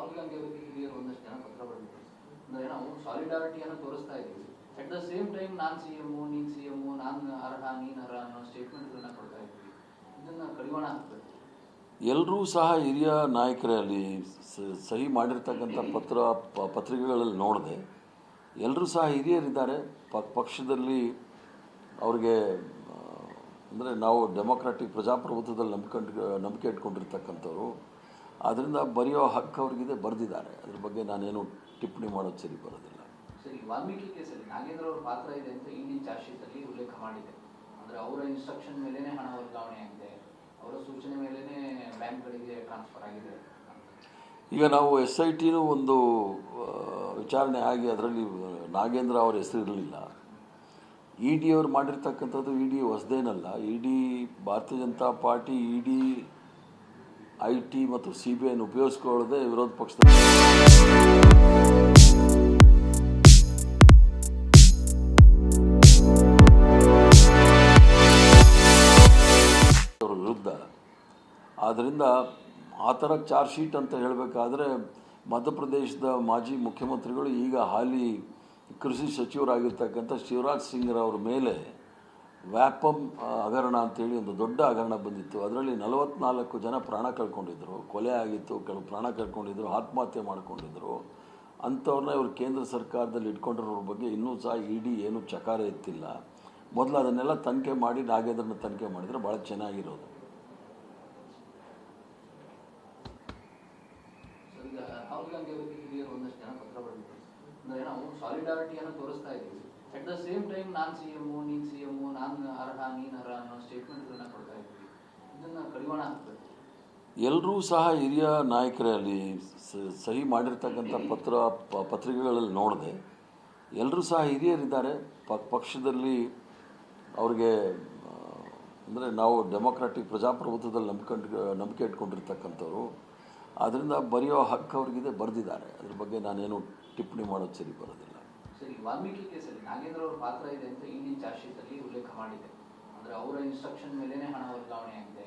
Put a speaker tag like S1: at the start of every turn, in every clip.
S1: ಅವರಿಗೆ ಹಿರಿಯರು ಒಂದಷ್ಟು ಜನ ಪತ್ರ ಬರೆದಿದ್ದಾರೆ. ಅಂದ್ರೆ ನಾವು ಸಾಲಿಡಾರಿಟಿಯನ್ನು ತೋರಿಸ್ತಾ ಇದ್ದೀವಿ. ಅಟ್ ದ ಸೇಮ್ ಟೈಮ್ ನಾನು ಸಿ ಎಂ ನೀನ್ ಸಿ ಎಂ ನಾನು ಅರ್ಹ, ನೀನ್ ಅರ್ಹ ಅನ್ನೋ ಸ್ಟೇಟ್ಮೆಂಟ್ಗಳನ್ನ ಕೊಡ್ತಾ ಇದ್ದೀವಿ. ಇದನ್ನ ಕಡಿವಾಣ ಆಗ್ತದೆ
S2: ಎಲ್ಲರೂ ಸಹ ಹಿರಿಯ ನಾಯಕರೇ ಅಲ್ಲಿ ಸಹಿ ಮಾಡಿರ್ತಕ್ಕಂಥ ಪತ್ರ ಪತ್ರಿಕೆಗಳಲ್ಲಿ ನೋಡಿದೆ ಎಲ್ಲರೂ ಸಹ ಹಿರಿಯರಿದ್ದಾರೆ. ಪ, ಪಕ್ಷದಲ್ಲಿ ಅವ್ರಿಗೆ ಅಂದರೆ ನಾವು ಡೆಮೊಕ್ರಾಟಿಕ್ ಪ್ರಜಾಪ್ರಭುತ್ವದಲ್ಲಿ ನಂಬ್ಕೊಂಡು, ನಂಬಿಕೆ ಇಟ್ಕೊಂಡಿರ್ತಕ್ಕಂಥವ್ರು ಅದರಿಂದ ಬರೆಯೋ ಹಕ್ಕು ಅವ್ರಿಗಿದೆ ಬರೆದಿದ್ದಾರೆ. ಅದ್ರ ಬಗ್ಗೆ ನಾನೇನು ಟಿಪ್ಪಣಿ ಮಾಡೋದು ಸರಿ ಬರೋದಿಲ್ಲ.
S1: ಸರಿ ವಾಲ್ಮೀಕಿ ಕೇಸಲ್ಲಿ ನಾಗೇಂದ್ರ ಅವ್ರ ಪಾತ್ರ ಇದೆ ಅಂತ ಇಡಿ ಚಾರ್ಜ್ ಶೀಟ್ ಅಲ್ಲಿ ಉಲ್ಲೇಖ ಮಾಡಿದೆ. ಅಂದರೆ ಅವರ ಇನ್ಸ್ಟ್ರಕ್ಷನ್ ಮೇಲೇನೆ ಹಣ ವರ್ಗಾವಣೆ ಆಗಿದೆ. ಅವರ ಸೂಚನೆ ಮೇಲೇ ಬ್ಯಾಂಕ್ಗಳಿಗೆ ಟ್ರಾನ್ಸ್ಫರ್ ಆಗಿದೆ.
S2: ಈಗ ನಾವು ಎಸ್ ಐ ಟಿನೂ ಒಂದು ವಿಚಾರಣೆ ಆಗಿ ಅದರಲ್ಲಿ ನಾಗೇಂದ್ರ ಅವರ ಹೆಸರು ಇರಲಿಲ್ಲ. ಇ ಡಿ ಅವರು ಮಾಡಿರ್ತಕ್ಕಂಥದ್ದು E D ಹೊಸದೇನಲ್ಲ. E D Bharatiya Janata party E D I T ಮತ್ತು ಸಿ ಬಿ ಐನ ಉಪಯೋಗಿಸ್ಕೊಳ್ಳದೆ ವಿರೋಧ ಪಕ್ಷದ ಆದ್ದರಿಂದ ಆ ಥರ ಚಾರ್ಜ್ ಶೀಟ್ ಅಂತ ಹೇಳಬೇಕಾದ್ರೆ ಮಧ್ಯಪ್ರದೇಶದ ಮಾಜಿ ಮುಖ್ಯಮಂತ್ರಿಗಳು ಈಗ ಹಾಲಿ ಕೃಷಿ ಸಚಿವರಾಗಿರ್ತಕ್ಕಂಥ ಶಿವರಾಜ್ ಸಿಂಗ್ರವ್ರ ಮೇಲೆ ವ್ಯಾಪಮ್ ಆ, ಹಗರಣ ಅಂತೇಳಿ ಒಂದು ದೊಡ್ಡ ಹಗರಣ ಬಂದಿತ್ತು. ಅದರಲ್ಲಿ ನಲವತ್ನಾಲ್ಕು ಜನ ಪ್ರಾಣ ಕಳ್ಕೊಂಡಿದ್ರು. ಕೊಲೆ ಆಗಿತ್ತು ಕೆಲವು ಪ್ರಾಣ ಕಳ್ಕೊಂಡಿದ್ರು ಆತ್ಮಹತ್ಯೆ ಮಾಡಿಕೊಂಡಿದ್ದರು ಅಂಥವ್ರನ್ನ ಇವರು ಕೇಂದ್ರ ಸರ್ಕಾರದಲ್ಲಿ ಇಟ್ಕೊಂಡಿರೋರ ಬಗ್ಗೆ ಇನ್ನೂ ಸಹ ಇಡಿ ಏನೂ ಚಕಾರ ಎತ್ತಿಲ್ಲ. ಮೊದಲು ಅದನ್ನೆಲ್ಲ ತನಿಖೆ ಮಾಡಿ ನಾಗೇಂದ್ರನ ತನಿಖೆ ಮಾಡಿದರೆ ಭಾಳ ಚೆನ್ನಾಗಿರೋದು.
S1: ಸಾಲಿಡಾರಿಟಿಯನ್ನು ತೋರಿಸ್ತಾ ಇದ್ದೀವಿ. ಅಟ್ ದ ಸೇಮ್ ಟೈಮ್ ನಾನ್ ಸಿ ಎಂ ನೀನ್ ಸಿ ಎಂ ನಾನು ಅರ್ಹ, ನೀನ್ ಅರ್ಹ ಅನ್ನೋ ಸ್ಟೇಟ್ಮೆಂಟ್ಗಳನ್ನ ಕೊಡ್ತಾ ಇದ್ದೀವಿ. ಇದನ್ನ ಕಡಿವಾಣ
S2: ಎಲ್ಲರೂ ಸಹ ಹಿರಿಯ ನಾಯಕರೇ ಅಲ್ಲಿ ಸಹಿ ಮಾಡಿರ್ತಕ್ಕಂಥ ಪತ್ರ ಪತ್ರಿಕೆಗಳಲ್ಲಿ ನೋಡಿದೆ ಎಲ್ಲರೂ ಸಹ ಹಿರಿಯರಿದ್ದಾರೆ. ಪಕ್ಷದಲ್ಲಿ ಅವ್ರಿಗೆ ಅಂದರೆ ನಾವು ಡೆಮೊಕ್ರಾಟಿಕ್ ಪ್ರಜಾಪ್ರಭುತ್ವದಲ್ಲಿ ನಂಬ್ಕೊಂಡು, ನಂಬಿಕೆ ಇಟ್ಕೊಂಡಿರ್ತಕ್ಕಂಥವ್ರು. ಅದರಿಂದ ಬರೆಯೋ ಹಕ್ಕು ಅವ್ರಿಗಿದೆ, ಬರೆದಿದ್ದಾರೆ. ಅದ್ರ ಬಗ್ಗೆ ನಾನೇನು ಟಿಪ್ಪಣಿ ಮಾಡೋದು ಸರಿ ಬರೋದಿಲ್ಲ.
S1: ಸರಿ, ವಾಲ್ಮೀಕಿ ಕೇಸಲ್ಲಿ ನಾಗೇಂದ್ರ ಅವ್ರ ಪಾತ್ರ ಇದೆ ಅಂತ ಇಡಿ ಚಾರ್ಜ್ ಅಲ್ಲಿ ಉಲ್ಲೇಖ ಮಾಡಿದೆ. ಅಂದ್ರೆ ಅವರ ಇನ್ಸ್ಟ್ರಕ್ಷನ್ ಮೇಲೇನೆ ಹಣ ವರ್ಗಾವಣೆ ಆಗಿದೆ,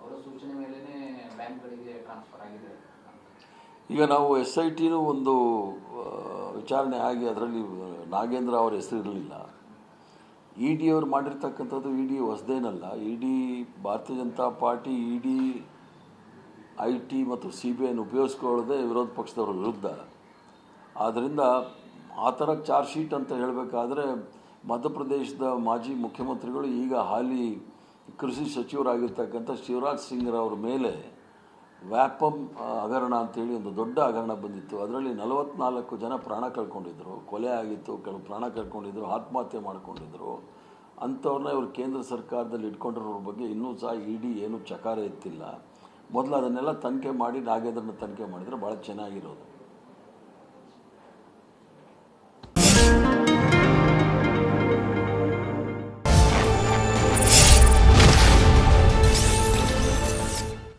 S1: ಅವರ ಸೂಚನೆ ಮೇಲೇನೆ ಬ್ಯಾಂಕ್ಗಳಿಗೆ ಟ್ರಾನ್ಸ್ಫರ್ ಆಗಿದೆ
S2: ಈಗ ನಾವು ಎಸ್ ಐ ಟಿನೂ ಒಂದು ವಿಚಾರಣೆ ಆಗಿ ಅದರಲ್ಲಿ ನಾಗೇಂದ್ರ ಅವರ ಹೆಸರು ಇರಲಿಲ್ಲ. ಇ ಡಿ ಅವರು ಮಾಡಿರ್ತಕ್ಕಂಥದ್ದು E D ಹೊಸದೇನಲ್ಲ, E D Bharatiya Janata party, E D I T ಮತ್ತು ಸಿ ಬಿ ಐನ ಉಪಯೋಗಿಸ್ಕೊಳ್ಳೋದೇ ವಿರೋಧ ಪಕ್ಷದವರ ವಿರುದ್ಧ. ಆದ್ದರಿಂದ ಆ ಥರ ಚಾರ್ಜ್ ಶೀಟ್ ಅಂತ ಹೇಳಬೇಕಾದ್ರೆ ಮಧ್ಯಪ್ರದೇಶದ ಮಾಜಿ ಮುಖ್ಯಮಂತ್ರಿಗಳು ಈಗ ಹಾಲಿ ಕೃಷಿ ಸಚಿವರಾಗಿರ್ತಕ್ಕಂಥ ಶಿವರಾಜ್ ಸಿಂಗ್ರವ್ರ ಮೇಲೆ ವ್ಯಾಪಂ ಹಗರಣ ಅಂತೇಳಿ ಒಂದು ದೊಡ್ಡ ಹಗರಣ ಬಂದಿತ್ತು. ಅದರಲ್ಲಿ ನಲವತ್ನಾಲ್ಕು ಜನ ಪ್ರಾಣ ಕಳ್ಕೊಂಡಿದ್ರು. ಕೊಲೆ ಆಗಿತ್ತು, ಕೆಲವು ಪ್ರಾಣ ಕಳ್ಕೊಂಡಿದ್ರು, ಆತ್ಮಹತ್ಯೆ ಮಾಡಿಕೊಂಡಿದ್ದರು ಅಂಥವ್ರನ್ನ ಇವರು ಕೇಂದ್ರ ಸರ್ಕಾರದಲ್ಲಿ ಇಟ್ಕೊಂಡಿರೋರ ಬಗ್ಗೆ ಇನ್ನೂ ಸಹ ಇಡಿ ಏನೂ ಚಕಾರ ಎತ್ತಿಲ್ಲ. ಮೊದಲು ಅದನ್ನೆಲ್ಲ ತನಿಖೆ ಮಾಡಿ ನಾಗೇಂದ್ರನ ತನಿಖೆ ಮಾಡಿದರೆ ಭಾಳ ಚೆನ್ನಾಗಿರೋದು.